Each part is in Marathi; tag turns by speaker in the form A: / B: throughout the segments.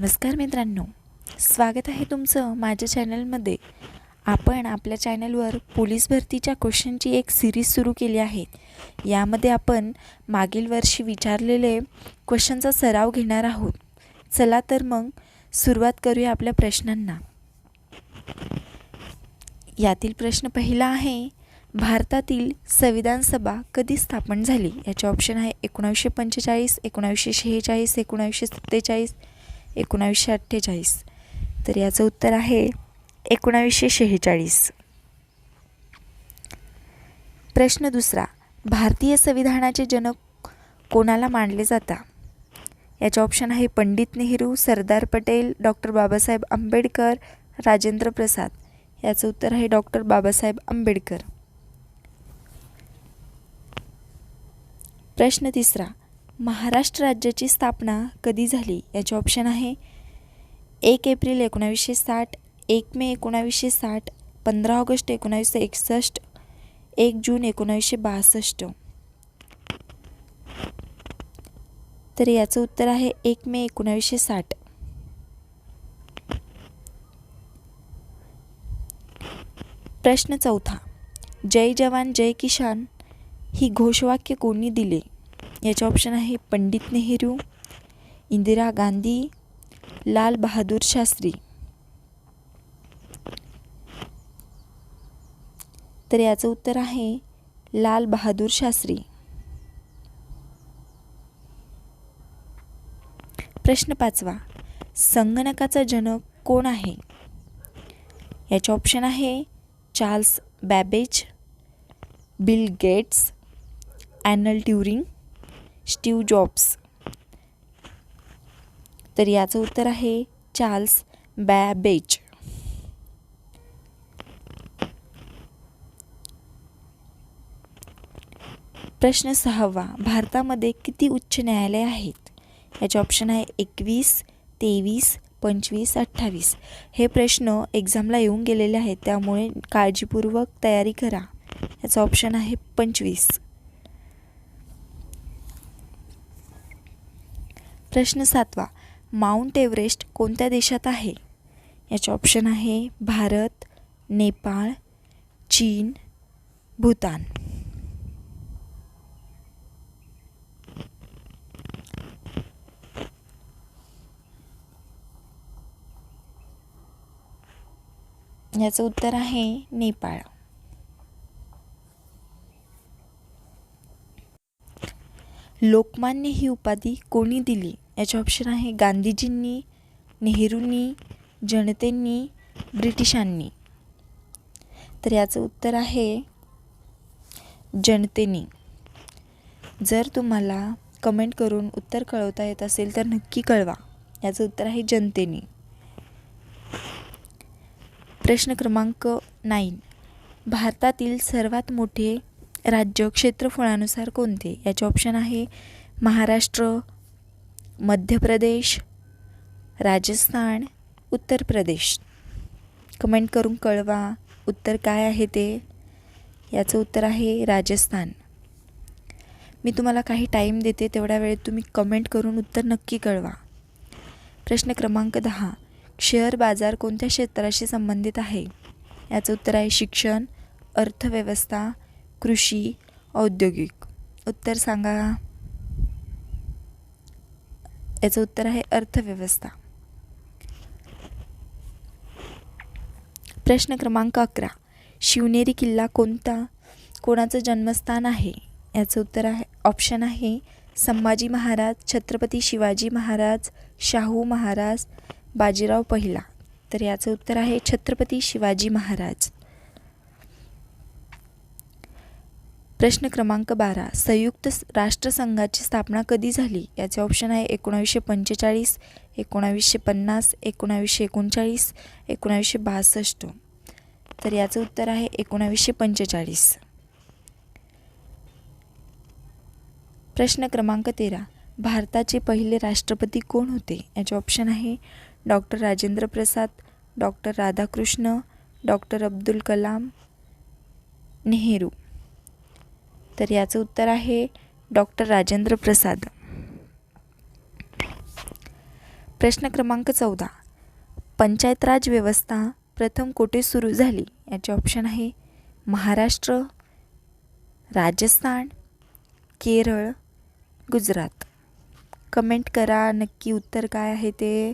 A: नमस्कार मित्रांनो स्वागत आहे तुमचं माझ्या चॅनलमध्ये. आपण आपल्या चॅनलवर पोलीस भरतीच्या क्वेश्चनची एक सिरीज सुरू केली आहे. यामध्ये आपण मागील वर्षी विचारलेले क्वेश्चनचा सराव घेणार आहोत. चला तर मग सुरुवात करूया आपल्या प्रश्नांना. यातील प्रश्न पहिला आहे भारतातील संविधान सभा कधी स्थापन झाली? याचे ऑप्शन आहे एकोणावीसशे पंचेचाळीस एकोणावीसशे शेहेचाळीस एकोणावीसशे सत्तेचाळीस एकोणावीसशे अठ्ठेचाळीस. तर याचं उत्तर आहे एकोणावीसशे शेहेचाळीस. प्रश्न दुसरा भारतीय संविधानाचे जनक कोणाला मानले जाता? याचे ऑप्शन आहे पंडित नेहरू सरदार पटेल डॉक्टर बाबासाहेब आंबेडकर राजेंद्र प्रसाद. याचं उत्तर आहे डॉक्टर बाबासाहेब आंबेडकर. प्रश्न तिसरा महाराष्ट्र राज्याची स्थापना कधी झाली याचे ऑप्शन आहे. एक एप्रिल एकोणावीसशे साठ एक मे एकोणावीसशे साठ पंधरा ऑगस्ट एकोणावीसशे एकसष्ट एक जून एकोणावीसशे बासष्ट. तर याचं उत्तर आहे एक मे एकोणावीसशे साठ. प्रश्न चौथा. जय जवान जय किसान ही घोषवाक्य कोणी दिले? याचे ऑप्शन आहे पंडित नेहरू इंदिरा गांधी लाल बहादूर शास्त्री. तर याचं उत्तर आहे लाल बहादूर शास्त्री. प्रश्न पाचवा संगणकाचा जनक कोण आहे? याचे ऑप्शन आहे चार्ल्स बॅबेज बिल गेट्स ॲनल ट्युरिंग स्टीव जॉब्स. तर याचं उत्तर आहे चार्ल्स बॅबेज. प्रश्न सहावा भारतामध्ये किती उच्च न्यायालय आहेत? याचे ऑप्शन आहे एकवीस तेवीस पंचवीस अठ्ठावीस. हे प्रश्न एक्झामला येऊन गेलेले आहेत त्यामुळे काळजीपूर्वक तयारी करा. याचं ऑप्शन आहे पंचवीस. प्रश्न सातवा माउंट एव्हरेस्ट कोणत्या देशात आहे? याचे ऑप्शन आहे भारत नेपाळ चीन भूतान. याचं उत्तर आहे नेपाळ. लोकमान्य ही उपाधी कोणी दिली? याचे ऑप्शन आहे गांधीजींनी नेहरूंनी जनतेंनी ब्रिटिशांनी. तर याचं उत्तर आहे जनतेने. जर तुम्हाला कमेंट करून उत्तर कळवता येत असेल तर नक्की कळवा. याचं उत्तर आहे जनतेने. प्रश्न क्रमांक नाईन भारतातील सर्वात मोठे राज्य क्षेत्रफळानुसार कोणते? याचे ऑप्शन आहे महाराष्ट्र मध्य प्रदेश राजस्थान उत्तर प्रदेश. कमेंट करून कळवा. उत्तर काय आहे ते? याचं उत्तर आहे राजस्थान. मी तुम्हाला काही टाईम देते तेवढ्या वेळेत तुम्ही कमेंट करून उत्तर नक्की कळवा. प्रश्न क्रमांक दहा. शेअर बाजार कोणत्या क्षेत्राशी संबंधित आहे? याचं उत्तर आहे शिक्षण अर्थव्यवस्था कृषी औद्योगिक. उत्तर सांगा. याचं उत्तर आहे अर्थव्यवस्था. प्रश्न क्रमांक अकरा. शिवनेरी किल्ला कोणता? कोणाचं जन्मस्थान आहे? याचं उत्तर आहे ऑप्शन आहे संभाजी महाराज छत्रपती शिवाजी महाराज शाहू महाराज बाजीराव पहिला. तर याचं उत्तर आहे छत्रपती शिवाजी महाराज. प्रश्न क्रमांक बारा. संयुक्त राष्ट्रसंघाची स्थापना कधी झाली? याचे ऑप्शन आहे एकोणावीसशे पंचेचाळीस एकोणावीसशे पन्नास एकोणावीसशे एकोणचाळीस एकोणावीसशे बासष्ट. तर याचं उत्तर आहे एकोणावीसशे पंचेचाळीस. प्रश्न क्रमांक तेरा. भारताचे पहिले राष्ट्रपती कोण होते? याचे ऑप्शन आहे doctor Rajendra Prasad doctor Radhakrishna doctor Abdul Kalam Nehru. तर याचं उत्तर आहे डॉक्टर राजेंद्र प्रसाद. प्रश्न क्रमांक चौदा. पंचायत राज व्यवस्था प्रथम कुठे सुरू झाली? याचे ऑप्शन आहे महाराष्ट्र राजस्थान केरळ गुजरात. कमेंट करा नक्की उत्तर काय आहे ते?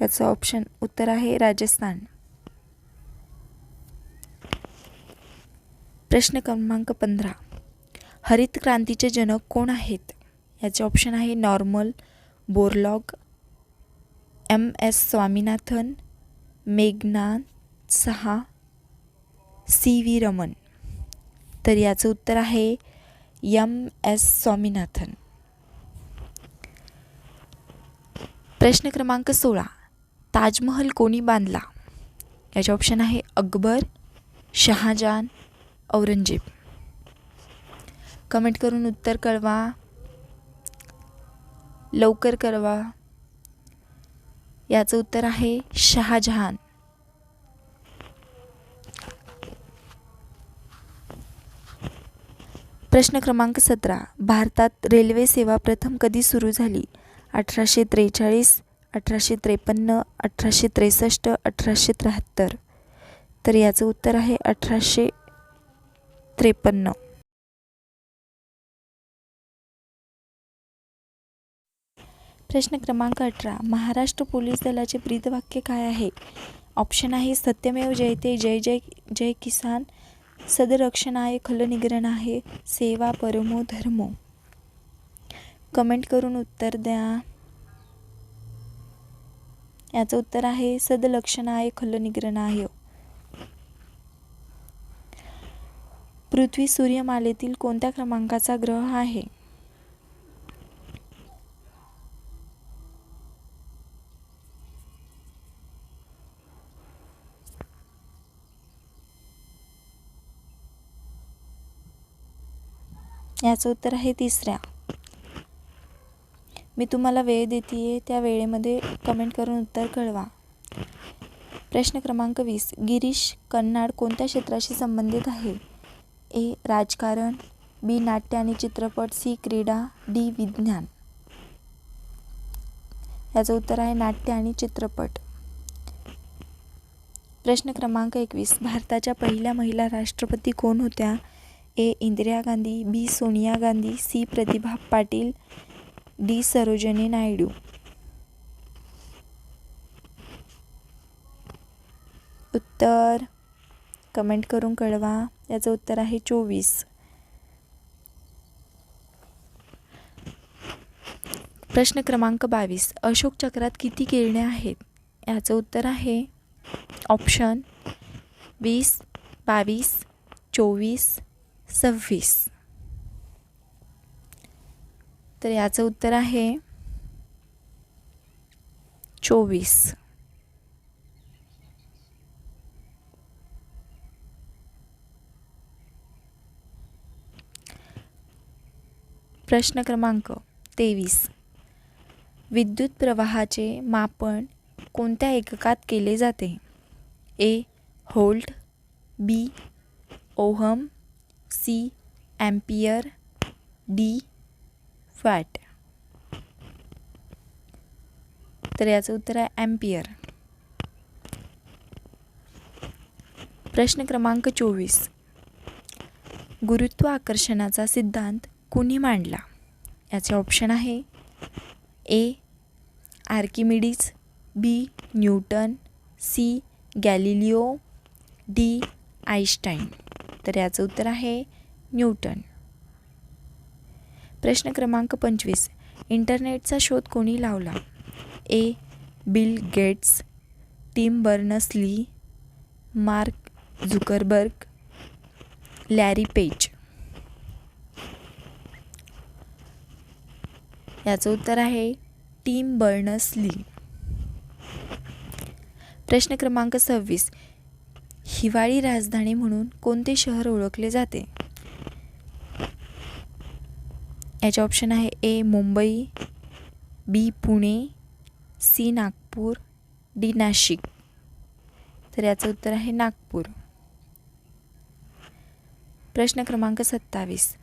A: याचं ऑप्शन उत्तर आहे राजस्थान. प्रश्न क्रमांक पंधरा. हरित क्रांतीचे जनक कोण आहेत? याचे ऑप्शन आहे Norman Borlaug M S Swaminathan Meghnad Saha C V Raman. तर याचं उत्तर आहे एम एस स्वामीनाथन. प्रश्न क्रमांक सोळा. ताजमहल कोणी बांधला? याचे ऑप्शन आहे अकबर शहाजहान औरंगजेब. कमेंट करून उत्तर कळवा. लवकर कळवा. याचं उत्तर आहे शहाजहान. प्रश्न क्रमांक सतरा. भारतात रेल्वे सेवा प्रथम कधी सुरू झाली? अठराशे त्रेचाळीस अठराशे त्रेपन्न अठराशे त्रेसष्ट अठराशे त्र्याहत्तर. तर याचं उत्तर आहे अठराशे त्रेपन्न. प्रश्न क्रमांक अठरा. महाराष्ट्र पोलीस दलाचे ब्रीदवाक्य काय आहे? ऑप्शन आहे सत्यमेव जयते जय जय जय किसान सदरक्षणाय आहे सेवा परमो धर्मो. कमेंट करून उत्तर द्या. याचं उत्तर आहे सदलक्षणाय आहे. पृथ्वी सूर्यमालेतील कोणत्या क्रमांकाचा ग्रह आहे? याचं उत्तर आहे तिसऱ्या. मी तुम्हाला वेळ देते त्या वेळेमध्ये कमेंट करून उत्तर कळवा. प्रश्न क्रमांक वीस. गिरीश कन्नाड कोणत्या क्षेत्राशी संबंधित आहे? ए राजकारण बी नाट्य आणि चित्रपट सी क्रीडा डी विज्ञान. याचं उत्तर आहे नाट्य आणि चित्रपट. प्रश्न क्रमांक एकवीस. भारताच्या पहिल्या महिला राष्ट्रपती कोण होत्या? A Indira Gandhi B Sonia Gandhi C Pratibha Patil D Sarojini Naidu. उत्तर कमेंट करून कळवा. याचं उत्तर आहे चोवीस. प्रश्न क्रमांक बावीस. अशोक चक्रात किती किरणे आहेत? याचं उत्तर आहे ऑप्शन वीस बावीस चोवीस सव्वीस. तर याचं उत्तर आहे चोवीस. प्रश्न क्रमांक तेवीस. विद्युत प्रवाहाचे मापन कोणत्या एककात केले जाते? A volt B ohm C ampere D fat तर याचं उत्तर आहे ॲम्पियर प्रश्न क्रमांक चोवीस. गुरुत्वाकर्षणाचा सिद्धांत कुणी मांडला? याचे ऑप्शन आहे. A Archimedes B Newton C Galileo D Einstein तर याचं उत्तर आहे न्यूटन. प्रश्न क्रमांक पंचवीस. इंटरनेटचा शोध कोणी लावला? A Bill Gates Tim Berners Lee Mark Zuckerberg Larry Page याचं उत्तर आहे टीम बर्नस ली प्रश्न क्रमांक सव्वीस. हिवाळी राजधानी म्हणून कोणते शहर ओळखले जाते? याचे ऑप्शन आहे A Mumbai B Pune C Nagpur D Nashik. तर याचं उत्तर आहे नागपूर. प्रश्न क्रमांक सत्तावीस.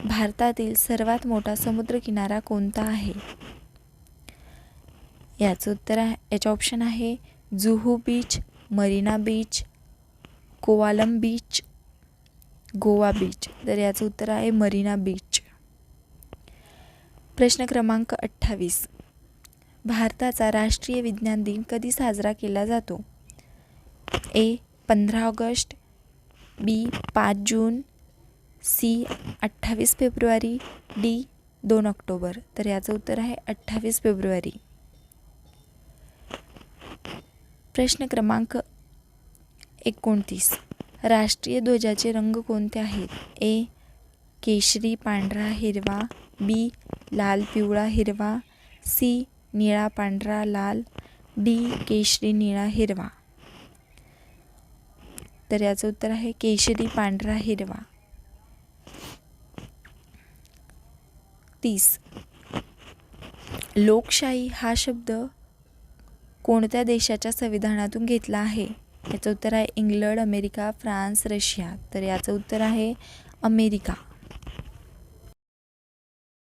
A: भारतातील सर्वात मोठा समुद्रकिनारा कोणता आहे? याचं उत्तर आहे याचं ऑप्शन आहे Juhu beach Marina beach Kovalam beach Goa beach तर याचं उत्तर आहे मरीना बीच प्रश्न क्रमांक अठ्ठावीस. भारताचा राष्ट्रीय विज्ञान दिन कधी साजरा केला जातो? ए पंधरा ऑगस्ट बी पाच जून सी अठ्ठावीस फेब्रुवारी डी दोन ऑक्टोबर. तर याचं उत्तर आहे अठ्ठावीस फेब्रुवारी. प्रश्न क्रमांक एकोणतीस. राष्ट्रीय ध्वजाचे रंग कोणते आहेत? ए केशरी पांढरा हिरवा. बी लाल पिवळा हिरवा. सी निळा पांढरा लाल. डी केशरी निळा हिरवा. तर याचं उत्तर आहे केशरी पांढरा हिरवा. तीस. लोकशाही हा शब्द कोणत्या देशाच्या संविधानातून घेतला आहे? याचं उत्तर आहे इंग्लंड अमेरिका फ्रान्स रशिया. तर याचं उत्तर आहे अमेरिका.